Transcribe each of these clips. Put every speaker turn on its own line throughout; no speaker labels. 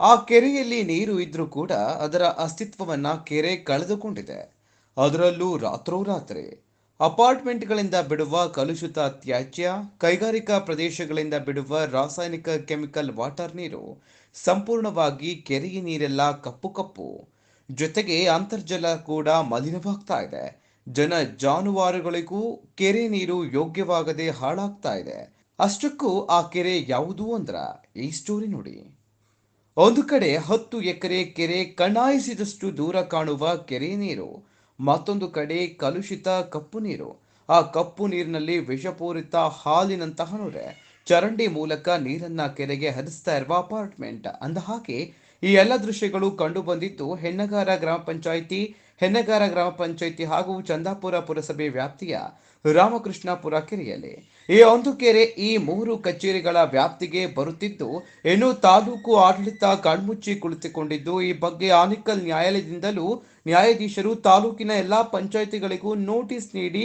ಆ ಕೆರೆಯಲ್ಲಿ ನೀರು ಇದ್ರೂ ಕೂಡ ಅದರ ಅಸ್ತಿತ್ವವನ್ನ ಕೆರೆ ಕಳೆದುಕೊಂಡಿದೆ. ಅದರಲ್ಲೂ ರಾತ್ರೋರಾತ್ರಿ ಅಪಾರ್ಟ್ಮೆಂಟ್ಗಳಿಂದ ಬಿಡುವ ಕಲುಷಿತ ತ್ಯಾಜ್ಯ, ಕೈಗಾರಿಕಾ ಪ್ರದೇಶಗಳಿಂದ ಬಿಡುವ ರಾಸಾಯನಿಕ ಕೆಮಿಕಲ್ ವಾಟರ್ ನೀರು ಸಂಪೂರ್ಣವಾಗಿ ಕೆರೆಯ ನೀರೆಲ್ಲ ಕಪ್ಪು ಕಪ್ಪು. ಜೊತೆಗೆ ಅಂತರ್ಜಲ ಕೂಡ ಮಲಿನವಾಗ್ತಾ ಇದೆ. ಜನ ಜಾನುವಾರುಗಳಿಗೂ ಕೆರೆ ನೀರು ಯೋಗ್ಯವಾಗದೆ ಹಾಳಾಗ್ತಾ ಇದೆ. ಅಷ್ಟಕ್ಕೂ ಆ ಕೆರೆ ಯಾವುದು ಅಂದ್ರ? ಈ ಸ್ಟೋರಿ ನೋಡಿ. ಒಂದು ಕಡೆ ಹತ್ತು ಎಕರೆ ಕೆರೆ ಕಣಾಯಿಸಿದಷ್ಟು ದೂರ ಕಾಣುವ ಕೆರೆ ನೀರು, ಮತ್ತೊಂದು ಕಡೆ ಕಲುಷಿತ ಕಪ್ಪು ನೀರು. ಆ ಕಪ್ಪು ನೀರಿನಲ್ಲಿ ವಿಷಪೂರಿತ ಹಾಲಿನಂತಹ ನೊರೆ ಚರಂಡಿ ಮೂಲಕ ನೀರನ್ನ ಕೆರೆಗೆ ಹರಿಸ್ತಾ ಇರುವ ಅಪಾರ್ಟ್ಮೆಂಟ್ ಅಂದ ಹಾಗೆ ಈ ಎಲ್ಲ ದೃಶ್ಯಗಳು ಕಂಡು ಬಂದಿದ್ದು ಹೆಣ್ಣಗಾರ ಗ್ರಾಮ ಪಂಚಾಯಿತಿ, ಹೆಣ್ಣಗಾರ ಗ್ರಾಮ ಪಂಚಾಯಿತಿ ಹಾಗೂ ಚಂದಾಪುರ ಪುರಸಭೆ ವ್ಯಾಪ್ತಿಯ ರಾಮಕೃಷ್ಣಪುರ ಕೆರೆಯಲ್ಲಿ. ಈ ಒಂದು ಕೆರೆ ಈ ಮೂರು ಕಚೇರಿಗಳ ವ್ಯಾಪ್ತಿಗೆ ಬರುತ್ತಿದ್ದು, ಇನ್ನು ತಾಲೂಕು ಆಡಳಿತ ಕಣ್ಮುಚ್ಚಿ ಕುಳಿತುಕೊಂಡಿದ್ದು, ಈ ಬಗ್ಗೆ ಆನಿಕಲ್ ನ್ಯಾಯಾಲಯದಿಂದಲೂ ನ್ಯಾಯಾಧೀಶರು ತಾಲೂಕಿನ ಎಲ್ಲಾ ಪಂಚಾಯಿತಿಗಳಿಗೂ ನೋಟಿಸ್ ನೀಡಿ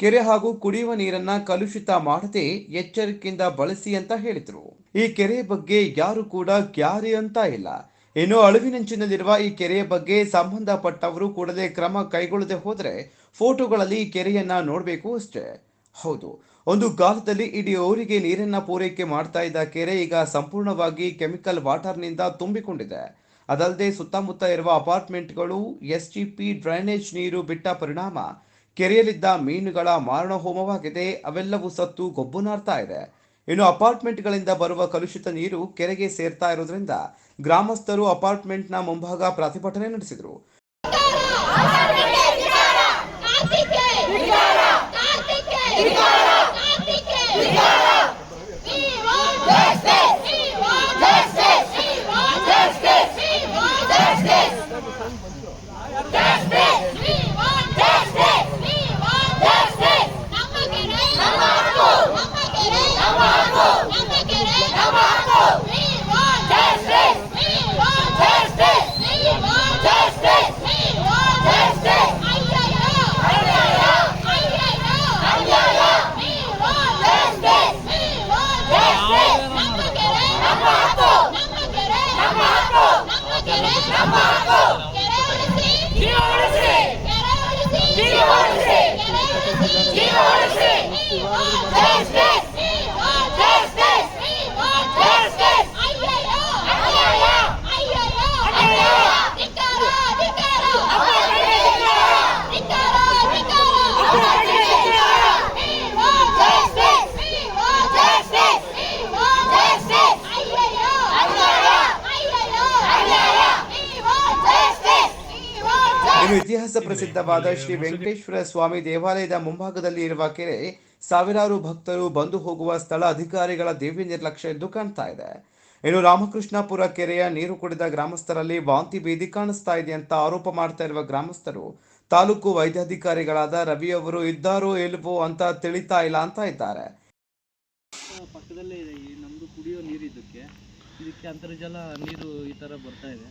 ಕೆರೆ ಹಾಗೂ ಕುಡಿಯುವ ನೀರನ್ನ ಕಲುಷಿತ ಮಾಡದೆ ಎಚ್ಚರಿಕೆಯಿಂದ ಬಳಸಿ ಅಂತ ಹೇಳಿದರು. ಈ ಕೆರೆ ಬಗ್ಗೆ ಯಾರು ಕೂಡ ಗ್ಯಾರಿ ಅಂತ ಇಲ್ಲ. ಇನ್ನು ಅಳುವಿನಂಚಿನಲ್ಲಿರುವ ಈ ಕೆರೆಯ ಬಗ್ಗೆ ಸಂಬಂಧಪಟ್ಟವರು ಕೂಡಲೇ ಕ್ರಮ ಕೈಗೊಳ್ಳದೆ ಹೋದ್ರೆ ಫೋಟೋಗಳಲ್ಲಿ ಕೆರೆಯನ್ನ ನೋಡಬೇಕು ಅಷ್ಟೇ. ಹೌದು. ಒಂದು ಕಾಲದಲ್ಲಿ ಇಡೀ ಊರಿಗೆ ನೀರನ್ನ ಪೂರೈಕೆ ಮಾಡ್ತಾ ಇದ್ದ ಕೆರೆ ಈಗ ಸಂಪೂರ್ಣವಾಗಿ ಕೆಮಿಕಲ್ ವಾಟರ್ನಿಂದ ತುಂಬಿಕೊಂಡಿದೆ. ಅದಲ್ಲದೆ ಸುತ್ತಮುತ್ತ ಇರುವ ಅಪಾರ್ಟ್ಮೆಂಟ್ಗಳು ಎಸ್ ಪಿ ಡ್ರೈನೇಜ್ ನೀರು ಬಿಟ್ಟ ಪರಿಣಾಮ. ಕೆರೆಯಲ್ಲಿದ್ದ ಮೀನುಗಳ ಮಾರಣ ಹೋಮವಾಗಿದೆ ಅವೆಲ್ಲವೂ ಸತ್ತು ಗೊಬ್ಬು ನಾರ್ತಾ ಇದೆ. ಇನ್ನು ಅಪಾರ್ಟ್ಮೆಂಟ್ಗಳಿಂದ ಬರುವ ಕಲುಷಿತ ನೀರು ಕೆರೆಗೆ ಸೇರ್ತಾ ಇರೋದ್ರಿಂದ ಗ್ರಾಮಸ್ಥರು ಅಪಾರ್ಟ್ಮೆಂಟ್ನ ಮುಂಭಾಗ ಪ್ರತಿಭಟನೆ ನಡೆಸಿದರು. ಧಿಕ್ಕಾರ ಇನ್ನು ಇತಿಹಾಸ ಪ್ರಸಿದ್ಧವಾದ ಶ್ರೀ ವೆಂಕಟೇಶ್ವರ ಸ್ವಾಮಿ ದೇವಾಲಯದ ಮುಂಭಾಗದಲ್ಲಿ ಇರುವ ಕೆರೆ ಸಾವಿರಾರು ಭಕ್ತರು ಬಂದು ಹೋಗುವ ಸ್ಥಳ ಅಧಿಕಾರಿಗಳ ದಿವ್ಯ ನಿರ್ಲಕ್ಷ್ಯ ಎಂದು ಕಾಣ್ತಾ ಇದೆ. ಇನ್ನು ರಾಮಕೃಷ್ಣಪುರ ಕೆರೆಯ ನೀರು ಕುಡಿದ ಗ್ರಾಮಸ್ಥರಲ್ಲಿ ವಾಂತಿ ಬೀದಿ ಕಾಣಿಸ್ತಾ ಇದೆ ಅಂತ ಆರೋಪ ಮಾಡ್ತಾ ಇರುವ ಗ್ರಾಮಸ್ಥರು. ತಾಲೂಕು ವೈದ್ಯಾಧಿಕಾರಿಗಳಾದ ರವಿ ಅವರು ಇದ್ದಾರೋ ಇಲ್ವೋ ಅಂತ ತಿಳಿತಾ ಇಲ್ಲ ಅಂತ ಇದ್ದಾರೆ.
ಪಕ್ಕದಲ್ಲೇ ಇದೆ ನಮ್ಮದು ಕುಡಿಯೋ ನೀರು ಇದಕ್ಕೆ ಇದಕ್ಕೆ ಅಂತರ್ಜಲ ನೀರು ಈ ಥರ ಬರ್ತಾ ಇದೆ.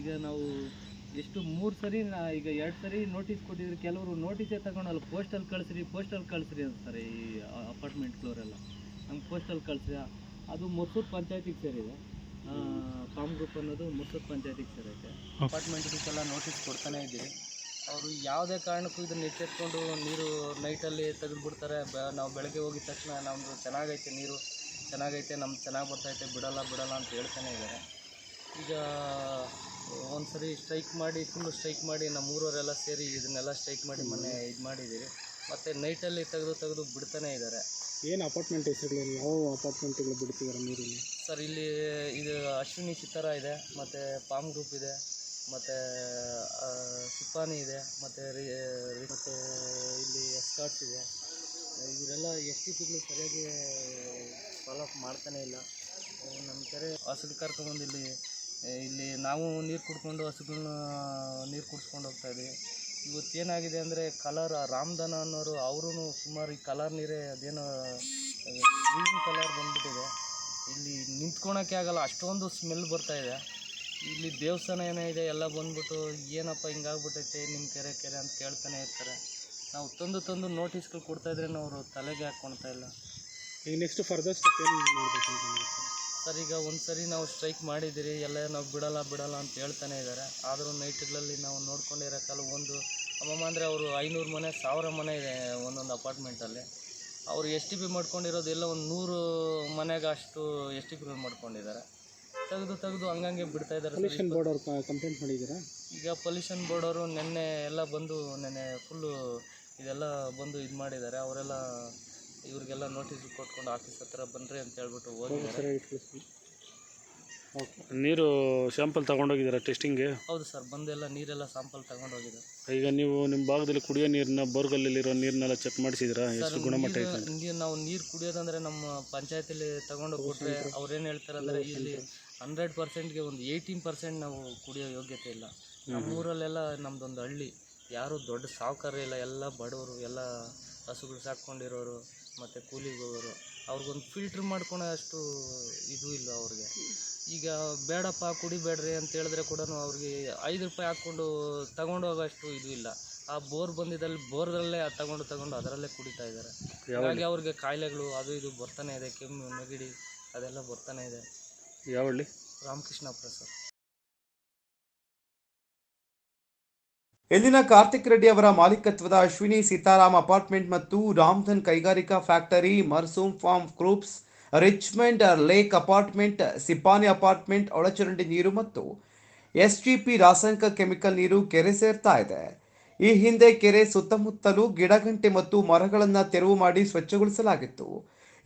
ಈಗ ನಾವು ಎಷ್ಟು ಮೂರು ಸರಿ ನಾ ಈಗ ಎರಡು ಸರಿ ನೋಟಿಸ್ ಕೊಟ್ಟಿದ್ರು ಕೆಲವರು ನೋಟಿಸೇ ತಗೊಂಡು ಅಲ್ಲಿ ಪೋಸ್ಟಲ್ಲಿ ಕಳಿಸ್ರಿ ಪೋಸ್ಟಲ್ಲಿ ಕಳಿಸ್ರಿ ಅಂತಾರೆ ಈ ಅಪಾರ್ಟ್ಮೆಂಟ್ ಫ್ಲೋರೆಲ್ಲ ನಮ್ಗೆ ಪೋಸ್ಟಲ್ಲಿ ಕಳಿಸ್ರಿ. ಅದು ಮುರ್ಸೂರು ಪಂಚಾಯತಿಗೆ ಸೇರಿದೆ. ಫಾರ್ಮ್ ಗ್ರೂಪ್ ಅನ್ನೋದು ಮುರ್ಸೂರು ಪಂಚಾಯತಿಗೆ ಸೇರೈತೆ. ಅಪಾರ್ಟ್ಮೆಂಟ್ಗಳಿಗೆಲ್ಲ ನೋಟಿಸ್ ಕೊಡ್ತಾನೆ ಇದ್ದೀವಿ. ಅವರು ಯಾವುದೇ ಕಾರಣಕ್ಕೂ ಇದನ್ನು ಎಚ್ಚೆತ್ಕೊಂಡು ನೀರು ನೈಟಲ್ಲಿ ತೆಗೆದುಬಿಡ್ತಾರೆ. ಬ ನಾವು ಬೆಳಗ್ಗೆ ಹೋಗಿದ ತಕ್ಷಣ ನಮ್ಮದು ಚೆನ್ನಾಗೈತೆ ನೀರು. ಚೆನ್ನಾಗೈತೆ ನಮ್ಗೆ ಚೆನ್ನಾಗಿ ಬರ್ತೈತೆ ಬಿಡಲ್ಲ ಬಿಡಲ್ಲ ಅಂತ ಹೇಳ್ತಾನೆ ಇದ್ದಾರೆ. ಈಗ ಒಂದು ಸರಿ ಸ್ಟ್ರೈಕ್ ಮಾಡಿ ಫುಲ್ಲು ಸ್ಟ್ರೈಕ್ ಮಾಡಿ ನಮ್ಮ ಊರವರೆಲ್ಲ ಸೇರಿ ಇದನ್ನೆಲ್ಲ ಸ್ಟ್ರೈಕ್ ಮಾಡಿ ಮೊನ್ನೆ ಇದು ಮಾಡಿದ್ದೀವಿ. ಮತ್ತು ನೈಟಲ್ಲಿ ತೆಗೆದು ತೆಗೆದು ಬಿಡ್ತಾನೆ ಇದ್ದಾರೆ.
ಏನು ಅಪಾರ್ಟ್ಮೆಂಟ್ ಹೆಸರುಗಳು ಯಾವ ಅಪಾರ್ಟ್ಮೆಂಟ್ಗಳು ಬಿಡ್ತಿದ್ದಾರೆ ನೀರಲ್ಲಿ?
ಸರ್ ಇಲ್ಲಿ ಇದು ಅಶ್ವಿನಿ ಚಿತ್ತಾರ ಇದೆ ಮತ್ತು ಪಾಮ್ ಗ್ರೂಪ್ ಇದೆ ಮತ್ತು ಸುಪಾನಿ ಇದೆ ಮತ್ತು ಮತ್ತು ಇಲ್ಲಿ ಎಸ್ಕಾಟ್ಸ್ ಇದೆ. ಇವರೆಲ್ಲ ಎಸ್ ಟಿ ಪಿಗಳು ಸರಿಯಾಗಿ ಫಾಲೋ ಅಪ್ ಮಾಡ್ತಾನೆ ಇಲ್ಲ. ನಮ್ಮ ಕೆರೆ ಹಸಿರು ಕರ್ಕೊಂಬಂದು ಇಲ್ಲಿ ಇಲ್ಲಿ ನಾವು ನೀರು ಕುಡ್ಕೊಂಡು ಹಸುಗಳನ್ನ ನೀರು ಕುಡಿಸ್ಕೊಂಡು ಹೋಗ್ತಾ ಇವತ್ತು ಏನಾಗಿದೆ ಅಂದರೆ ಕಲರ್ ರಾಮದಾನ ಅನ್ನೋರು ಅವರೂ ಸುಮಾರು ಈ ಕಲರ್ ನೀರೇ ಅದೇನೋ ಗ್ರೀನ್ ಕಲರ್ ಬಂದುಬಿಟ್ಟಿದೆ. ಇಲ್ಲಿ ನಿಂತ್ಕೊಳಕ್ಕೆ ಆಗಲ್ಲ, ಅಷ್ಟೊಂದು ಸ್ಮೆಲ್ ಬರ್ತಾ ಇದೆ. ಇಲ್ಲಿ ದೇವಸ್ಥಾನ ಏನೋ ಇದೆ, ಎಲ್ಲ ಬಂದ್ಬಿಟ್ಟು ಏನಪ್ಪ ಹಿಂಗಾಗ್ಬಿಟ್ಟೈತೆ ನಿಮ್ಮ ಕೆರೆ ಕೆರೆ ಅಂತ ಕೇಳ್ತಾನೆ ಇರ್ತಾರೆ. ನಾವು ತಂದು ತಂದು ನೋಟಿಸ್ಗಳು ಕೊಡ್ತಾಯಿದ್ರೆ ಅವರು ತಲೆಗೆ ಹಾಕ್ಕೊಳ್ತಾ ಇಲ್ಲ.
ಈಗ ನೆಕ್ಸ್ಟ್ ಫರ್ದರ್ ಸ್ಟೆಪ್ ಏನು ಮಾಡಬೇಕು ಅಂತ
ಸರ್ ಈಗ ಒಂದು ಸರಿ ನಾವು ಸ್ಟ್ರೈಕ್ ಮಾಡಿದ್ದೀರಿ ಎಲ್ಲ ನಾವು ಬಿಡಲ್ಲ ಬಿಡಲ್ಲ ಅಂತ ಹೇಳ್ತಾನೆ ಇದ್ದಾರೆ. ಆದರೂ ನೈಟ್ಗಳಲ್ಲಿ ನಾವು ನೋಡ್ಕೊಂಡಿರೋ ಕಾಲ ಒಂದು ಅಮ್ಮಮ್ಮ ಅಂದರೆ ಅವರು ಐನೂರು ಮನೆ ಸಾವಿರ ಮನೆ ಇದೆ ಒಂದೊಂದು ಅಪಾರ್ಟ್ಮೆಂಟಲ್ಲಿ ಅವರು ಎಸ್ ಟಿ ಪಿ ಮಾಡ್ಕೊಂಡಿರೋದು ಎಲ್ಲ ಒಂದು ನೂರು ಮನೆಗೆ ಅಷ್ಟು ಎಸ್ ಟಿ ಪಿ ಮಾಡ್ಕೊಂಡಿದ್ದಾರೆ. ತೆಗೆದು ತೆಗೆದು ಹಂಗಂಗೆ ಬಿಡ್ತಾ ಇದ್ದಾರೆ
ಪೊಲ್ಯೂಷನ್ ಬೋರ್ಡ್ ಅವ್ರು ಕಂಪ್ಲೇಂಟ್ ಮಾಡಿದ್ದೀರಾ?
ಈಗ ಪೊಲ್ಯೂಷನ್ ಬೋರ್ಡ್ ಅವರು ನಿನ್ನೆ ಎಲ್ಲ ಬಂದು ನೆನ್ನೆ ಫುಲ್ಲು ಇದೆಲ್ಲ ಬಂದು ಇದು ಮಾಡಿದ್ದಾರೆ. ಅವರೆಲ್ಲ ಇವ್ರಿಗೆಲ್ಲ ನೋಟಿಸ್ ಕೊಟ್ಕೊಂಡು ಆಫೀಸ್ ಹತ್ರ ಬನ್ನಿರಿ ಅಂತ ಹೇಳ್ಬಿಟ್ಟು ಹೋಗಿದ್ದಾರೆ.
ಓಕೆ
ನೀರು ಸ್ಯಾಂಪಲ್ ತಗೊಂಡೋಗಿದ್ದೀರಾ ಟೆಸ್ಟಿಂಗ್ಗೆ
ಹೌದು ಸರ್ ಬಂದೆಲ್ಲ ನೀರೆಲ್ಲ ಸ್ಯಾಂಪಲ್ ತಗೊಂಡು
ಈಗ ನೀವು ನಿಮ್ಮ ಭಾಗದಲ್ಲಿ ಕುಡಿಯೋ ನೀರನ್ನ ಬೋರ್ಗಲ್ಲಿರೋ ನೀರನ್ನೆಲ್ಲ ಚೆಕ್
ಮಾಡಿಸಿದ್ರಾ
ಎಷ್ಟು ಗುಣಮಟ್ಟ ಇದೆ
ನೀರು ನಾವು ನೀರು ಕುಡಿಯೋದಂದ್ರೆ ನಮ್ಮ ಪಂಚಾಯತಿಲಿ ತಗೊಂಡು ಕೊಟ್ಟರೆ ಅವ್ರೇನು ಹೇಳ್ತಾರೆ ಅಂದರೆ ಇಲ್ಲಿ ಹಂಡ್ರೆಡ್ ಪರ್ಸೆಂಟ್ಗೆ ಒಂದು ಏಯ್ಟೀನ್ ಪರ್ಸೆಂಟ್ ನಾವು ಕುಡಿಯೋ ಯೋಗ್ಯತೆ ಇಲ್ಲ. ನಮ್ಮೂರಲ್ಲೆಲ್ಲ ನಮ್ಮದೊಂದು ಹಳ್ಳಿ. ಯಾರು ದೊಡ್ಡ ಸಾಹುಕಾರ ಇಲ್ಲ ಎಲ್ಲ ಬಡವರು ಎಲ್ಲ ಹಸುಗಳು ಸಾಕೊಂಡಿರೋರು ಮತ್ತು ಕೂಲಿಗೆ ಹೋಗೋರು ಅವ್ರಿಗೊಂದು ಫಿಲ್ಟ್ರ್ ಮಾಡ್ಕೊಳೋ ಅಷ್ಟು ಇದು ಇಲ್ಲ ಅವ್ರಿಗೆ. ಈಗ ಬೇಡಪ್ಪ ಕುಡಿಬೇಡ್ರಿ ಅಂತ ಹೇಳಿದ್ರೆ ಕೂಡ ಅವ್ರಿಗೆ ಐದು ರೂಪಾಯಿ ಹಾಕ್ಕೊಂಡು ತಗೊಂಡು ಹೋಗೋಷ್ಟು ಇದು ಇಲ್ಲ. ಆ ಬೋರ್ ಬಂದಿದ್ದಲ್ಲಿ ಬೋರ್ದಲ್ಲೇ ತಗೊಂಡು ತಗೊಂಡು ಅದರಲ್ಲೇ ಕುಡಿತಾ ಇದ್ದಾರೆ. ಹಾಗಾಗಿ ಅವ್ರಿಗೆ ಕಾಯಿಲೆಗಳು ಅದು ಇದು ಬರ್ತಾನೆ ಇದೆ ಕೆಮ್ಮು ನೆಗಡಿ ಅದೆಲ್ಲ ಬರ್ತಾನೆ ಇದೆ.
ಯಾವಳ್ಳಿ? ಹಳ್ಳಿ
ರಾಮಕೃಷ್ಣಪುರ ಸರ್.
ಇಲ್ಲಿನ ಕಾರ್ತಿಕ್ ರೆಡ್ಡಿ ಅವರ ಮಾಲೀಕತ್ವದ ಅಶ್ವಿನಿ ಸೀತಾರಾಮ್ ಅಪಾರ್ಟ್ಮೆಂಟ್ ಮತ್ತು ರಾಮ್ಧನ್ ಕೈಗಾರಿಕಾ ಫ್ಯಾಕ್ಟರಿ, ಮರ್ಸೂಮ್ form ಕ್ರೂಪ್ಸ್ Richmond lake apartment, Sipani apartment, ಒಳಚರಂಡಿ ನೀರು ಮತ್ತು ಎಸ್ ಜಿ ಪಿ ರಾಸಾಯನಿಕ ಕೆಮಿಕಲ್ ನೀರು ಕೆರೆ ಸೇರ್ತಾ ಇದೆ. ಈ ಹಿಂದೆ ಕೆರೆ ಸುತ್ತಮುತ್ತಲೂ ಗಿಡಗಂಟೆ ಮತ್ತು ಮರಗಳನ್ನು ತೆರವು ಮಾಡಿ ಸ್ವಚ್ಛಗೊಳಿಸಲಾಗಿತ್ತು.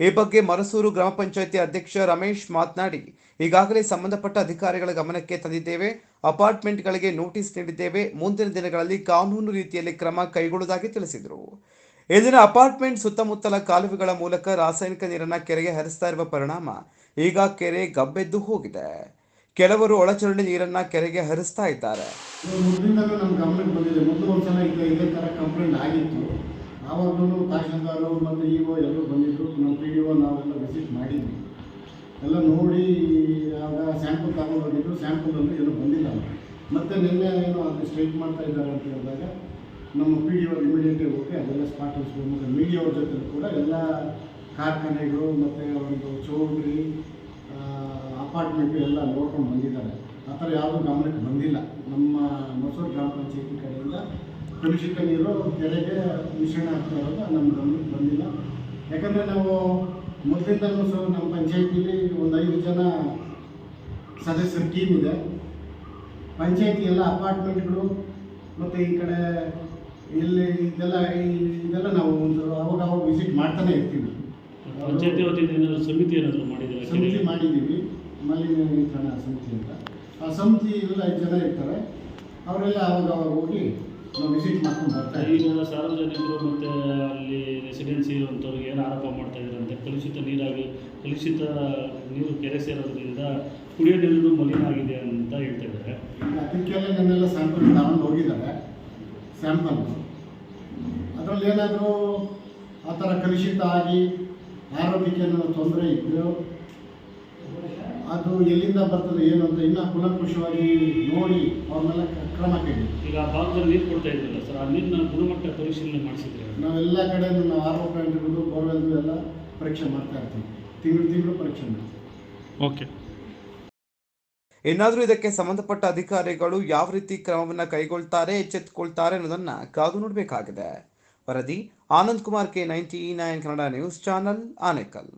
ಈ ಬಗ್ಗೆ ಮರಸೂರು ಗ್ರಾಮ ಪಂಚಾಯಿತಿ ಅಧ್ಯಕ್ಷ ರಮೇಶ್ ಮಾತನಾಡಿ, ಈಗಾಗಲೇ ಸಂಬಂಧಪಟ್ಟ ಅಧಿಕಾರಿಗಳ ಗಮನಕ್ಕೆ ತಂದಿದ್ದೇವೆ. ಅಪಾರ್ಟ್ಮೆಂಟ್ಗಳಿಗೆ ನೋಟಿಸ್ ನೀಡಿದ್ದೇವೆ. ಮುಂದಿನ ದಿನಗಳಲ್ಲಿ ಕಾನೂನು ರೀತಿಯಲ್ಲಿ ಕ್ರಮ ಕೈಗೊಳ್ಳುವುದಾಗಿ ತಿಳಿಸಿದರು. ಇಲ್ಲಿನ ಅಪಾರ್ಟ್ಮೆಂಟ್ ಸುತ್ತಮುತ್ತಲ ಕಾಲುವೆಗಳ ಮೂಲಕ ರಾಸಾಯನಿಕ ನೀರನ್ನ ಕೆರೆಗೆ ಹರಿಸ್ತಾ ಇರುವ ಪರಿಣಾಮ ಈಗ ಕೆರೆ ಗಬ್ಬೆದ್ದು ಹೋಗಿದೆ. ಕೆಲವರು ಒಳಚರಂಡಿ ನೀರನ್ನ ಕೆರೆಗೆ ಹರಿಸ್ತಾ ಇದ್ದಾರೆ.
ಆವಾಗಲೂ ತಹಶೀಲ್ದಾರು ಮತ್ತು ಇ ಓ ಎಲ್ಲರೂ ಬಂದಿದ್ದರು ನಮ್ಮ ಪಿ ಡಿ ಒ ನಾವೆಲ್ಲ ವಿಸಿಟ್ ಮಾಡಿದ್ವಿ. ಎಲ್ಲ ನೋಡಿ ಆಗ ಸ್ಯಾಂಪಲ್ ತಗೊಂಡು ಸ್ಯಾಂಪಲ್ ಸ್ಯಾಂಪಲಲ್ಲಿ ಏನೂ ಬಂದಿಲ್ಲ ಮತ್ತು ನಿನ್ನೆ ಏನೋ ಅದು ಸ್ಟ್ರೈಕ್ ಮಾಡ್ತಾ ಇದ್ದಾರೆ ಅಂತ ಹೇಳಿದಾಗ ನಮ್ಮ ಪಿ ಡಿ ಓ ಇಮಿಡಿಯೇಟಾಗಿ ಹೋಗಿ ಅದೆಲ್ಲ ಸ್ಪಾಟ್ ಮತ್ತು ಮೀಡಿಯಾ ಅವ್ರ ಜೊತೆ ಕೂಡ ಎಲ್ಲ ಕಾರ್ಖಾನೆಗಳು ಮತ್ತು ಒಂದು ಚೌಲ್ಟ್ರಿ ಅಪಾರ್ಟ್ಮೆಂಟು ಎಲ್ಲ ನೋಡ್ಕೊಂಡು ಬಂದಿದ್ದಾರೆ. ಆ ಥರ ಯಾವುದೂ ಗಮನಕ್ಕೆ ಬಂದಿಲ್ಲ. ನಮ್ಮ ಮೈಸೂರು ಗ್ರಾಮ ಪಂಚಾಯತಿ ಕಲುಷಿತ ನೀರು ಕೆರೆಗೆ ಮಿಶ್ರಣ ಆಗ್ತಾ ಇರೋದು ನಮ್ಮ ಗಮನಕ್ಕೆ ಬಂದಿಲ್ಲ. ಯಾಕಂದರೆ ನಾವು ಮೊದಲಿಂದಲೂ ಸಹ ನಮ್ಮ ಪಂಚಾಯತಿಲಿ ಒಂದು ಐದು ಜನ ಸದಸ್ಯರ ಟೀಮ್ ಇದೆ. ಪಂಚಾಯತಿ ಎಲ್ಲ ಅಪಾರ್ಟ್ಮೆಂಟ್ಗಳು ಮತ್ತು ಈ ಕಡೆ ಇಲ್ಲಿ ಇದೆಲ್ಲ ಇದೆಲ್ಲ ನಾವು ಒಂದು ಅವಾಗ ಅವಾಗ ವಿಸಿಟ್ ಮಾಡ್ತಾನೆ ಇರ್ತೀವಿ.
ಪಂಚಾಯತಿ ವತಿಯಿಂದ ಸಮಿತಿ ಏನಾದರೂ ಮಾಡಿದ್ದೀವಿ
ಸಮಿತಿ ಮಾಡಿದ್ದೀವಿ. ಮಾಲಿನ್ಯ ನಿಯಂತ್ರಣ ಸಮಿತಿ ಅಂತ. ಆ ಸಮಿತಿ ಎಲ್ಲ ಐದು ಜನ ಇರ್ತಾರೆ. ಅವರೆಲ್ಲ ಅವಾಗ ಅವಾಗ ಹೋಗಿ ನಾವು ವಿಸಿಟ್ ಮಾಡ್ಕೊಂಡು ಬರ್ತಾ
ಈಗ ಸಾರ್ವಜನಿಕರು ಮತ್ತು ಅಲ್ಲಿ ರೆಸಿಡೆನ್ಸಿ ಇರುವಂಥವ್ರಿಗೆ ಏನು ಆರೋಪ ಮಾಡ್ತಾ ಇದ್ದಾರಂತೆ ಕಲುಷಿತ ನೀರಾಗಿ ಕಲುಷಿತ ನೀರು ಕೆರೆ ಸೇರೋದ್ರಿಂದ ಕುಡಿಯೋ ನೀರು ಮಲಿನ ಆಗಿದೆ ಅಂತ ಹೇಳ್ತಾ ಇದ್ದಾರೆ.
ಅದಕ್ಕೆಲ್ಲ ನನ್ನೆಲ್ಲ ಸ್ಯಾಂಪಲ್ ತಗೊಂಡು ಹೋಗಿದ್ದಾರೆ. ಸ್ಯಾಂಪಲ್ ಅದರಲ್ಲಿ ಏನಾದರೂ ಆ ಥರ ಕಲುಷಿತ ಆಗಿ ಆರೋಗ್ಯಕ್ಕೆ ಏನಾದರೂ ತೊಂದರೆ ಇದ್ದು ಅದು ಎಲ್ಲಿಂದ ಬರ್ತದೆ ಏನು ಅಂತ ಇನ್ನೂ ಕುಲಂಕುಷವಾಗಿ ನೋಡಿ ಅವ್ರನ್ನೆಲ್ಲ ಕ್ರಮ ಕೈಗೊಳ್ಳಿ.
ಈಗ ಆ ಭಾಗದಲ್ಲಿ ನೀರು ಕೊಡ್ತಾ ಇದ್ರಲ್ಲ ಸರ್ ಆ ನೀರಿನ ಗುಣಮಟ್ಟ ಪರಿಶೀಲನೆ ಮಾಡಿಸಿದ್ರೆ?
ನಾವೆಲ್ಲ ಕಡೆ ನಾವು ಆರೋಪ ಒ ಪ್ಲಾಂಟ್ಗಳು ಬೋರ್ವೆಲ್ದು ಎಲ್ಲ ಪರೀಕ್ಷೆ ಮಾಡ್ತಾ ಇರ್ತೀವಿ. ತಿಂಗಳು ತಿಂಗಳು ಪರೀಕ್ಷೆ ಮಾಡ್ತೀವಿ.
ಓಕೆ.
ಇನ್ನಾದರೂ ಇದಕ್ಕೆ ಸಂಬಂಧಪಟ್ಟ ಅಧಿಕಾರಿಗಳು ಯಾವ ರೀತಿ ಕ್ರಮವನ್ನು ಕೈಗೊಳ್ತಾರೆ ಎಚ್ಚೆತ್ತುಕೊಳ್ತಾರೆ ಅನ್ನೋದನ್ನು ಕಾದು ನೋಡಬೇಕಾಗಿದೆ. ವರದಿ Anand Kumar K ninety nine Kannada news channel Anekal.